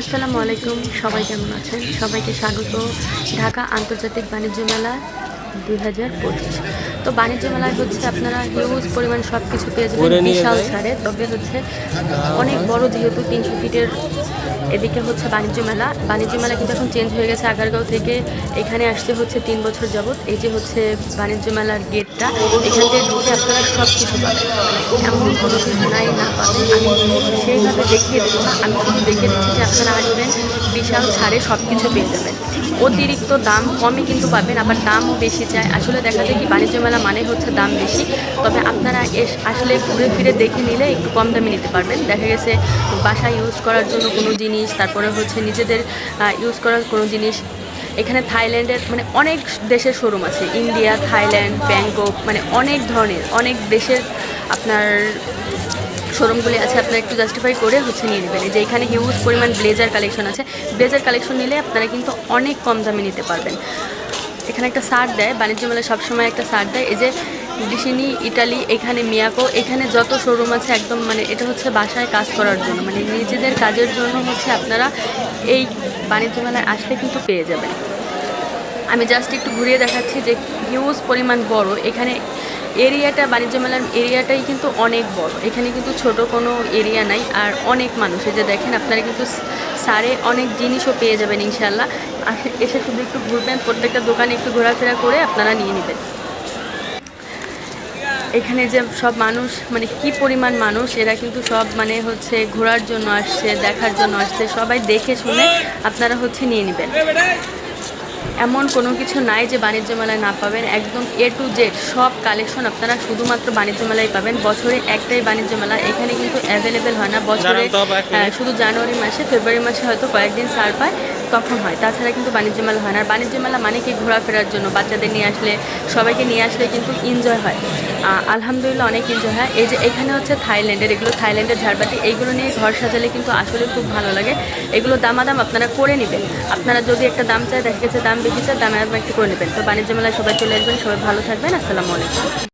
আসসালামু আলাইকুম সবাই কেমন আছেন? সবাইকে স্বাগত। ঢাকা আন্তর্জাতিক বাণিজ্য মেলা দুই হাজার পঁচিশ। তো বাণিজ্য মেলায় হচ্ছে আপনারা হিউজ পরিমাণ সব কিছু পেয়ে যাবেন বিশাল সারে ছাড়ে। তবে হচ্ছে অনেক বড় যেহেতু তিনশো ফিটের এদিকে হচ্ছে বাণিজ্য মেলা। বাণিজ্য মেলা কিন্তু এখন চেঞ্জ হয়ে গেছে আগারগাঁও থেকে। এখানে আসতে হচ্ছে তিন বছর যাবত এই যে হচ্ছে বাণিজ্য মেলার গেটটা এখান থেকে ঢুকে আপনারা সব কিছু পাবেন। মানে এমন কোনো কিছু নাই না পাবেন। আমি সেইভাবে দেখিয়ে দেবো না। আমি শুধু দেখিয়ে দিচ্ছি যে আপনারা আসবেন, বিশাল ছাড়ে সব কিছু পেয়ে যাবেন। অতিরিক্ত দাম কমই কিন্তু পাবেন, আবার দামও বেশি চায় আসলে দেখা যায় কি, বাণিজ্য মেলা মানে হচ্ছে দাম বেশি। তবে আপনারা এস, আসলে ঘুরে ফিরে দেখে নিলে একটু কম দামে নিতে পারবেন। দেখা গেছে বাসায় ইউজ করার জন্য কোনো জিনিস তারপরে হচ্ছে নিজেদের ইউজ করার কোনো জিনিস। এখানে থাইল্যান্ডের মানে অনেক দেশের শোরুম আছে। ইন্ডিয়া, থাইল্যান্ড, ব্যাংকক মানে অনেক ধরনের, অনেক দেশের আপনার শোরুমগুলি আছে। আপনারা একটু জাস্টিফাই করে হচ্ছে নিয়ে নেবেন। যে এখানে হিউজ পরিমাণ ব্লেজার কালেকশন আছে। ব্লেজার কালেকশন নিলে আপনারা কিন্তু অনেক কম দামে নিতে পারবেন। এখানে একটা সার দেয়, বাণিজ্য মেলায় সবসময় একটা সার দেয়। এই যে ডিসিনি ইটালি এখানে মিয়াকো, এখানে যত শোরুম আছে একদম মানে এটা হচ্ছে বাসায় কাজ করার জন্য। মানে নিজেদের কাজের জন্য হচ্ছে আপনারা এই বাণিজ্য মেলায় আসলে কিন্তু পেয়ে যাবেন। আমি জাস্ট একটু ঘুরিয়ে দেখাচ্ছি যে হিউজ পরিমাণ বড়। এখানে এরিয়াটা বাণিজ্য মেলার এরিয়াটাই কিন্তু অনেক বড়। এখানে কিন্তু ছোট কোনো এরিয়া নাই আর অনেক মানুষ। এই যে দেখেন, আপনারা কিন্তু সারে অনেক জিনিসও পেয়ে যাবেন ইনশাল্লাহ এসে শুধু একটু ঘুরবেন, প্রত্যেকটা দোকানে একটু ঘোরাফেরা করে আপনারা নিয়ে নেবেন। এখানে যে সব মানুষ মানে কি পরিমাণ মানুষ, এরা কিন্তু সব মানে হচ্ছে ঘোরার জন্য আসছে, দেখার জন্য আসছে, সবাই দেখে শুনে আপনারা হচ্ছে নিয়ে নেবেন। এমন কোনো কিছু নাই যে বাণিজ্য মেলায় না পাবেন। একদম এ টু জেড সব কালেকশন আপনারা শুধুমাত্র বাণিজ্য মেলায় পাবেন। বছরে একটাই বাণিজ্য মেলা এখানে কিন্তু অ্যাভেলেবেল হয় না। বছরে। আহ, শুধু জানুয়ারি মাসে ফেব্রুয়ারি মাসে হয়তো কয়েকদিন ছাড় পায় তখন হয়। তাছাড়া কিন্তু বাণিজ্য মেলা হয় না। আর বাণিজ্য মেলা মানে কি ঘোরাফেরার জন্য? বাচ্চাদের নিয়ে আসলে সবাইকে নিয়ে আসলে কিন্তু এনজয় হয়। আলহামদুলিল্লাহ অনেক এনজয় হয়। এই যে এখানে হচ্ছে থাইল্যান্ডের এগুলো থাইল্যান্ডের ঝাড়বাতি এইগুলো নিয়ে ঘর সাজালে কিন্তু আসলে খুব ভালো লাগে। এগুলো দামাদাম আপনারা করে নেবেন। আপনারা যদি একটা দাম চায় দেখা গেছে দাম বেশি দামের দামে একটু করে নেবেন। তো বাণিজ্য মেলায় সবাই চলে আসবেন, সবাই ভালো থাকবেন, আসসালামু আলাইকুম।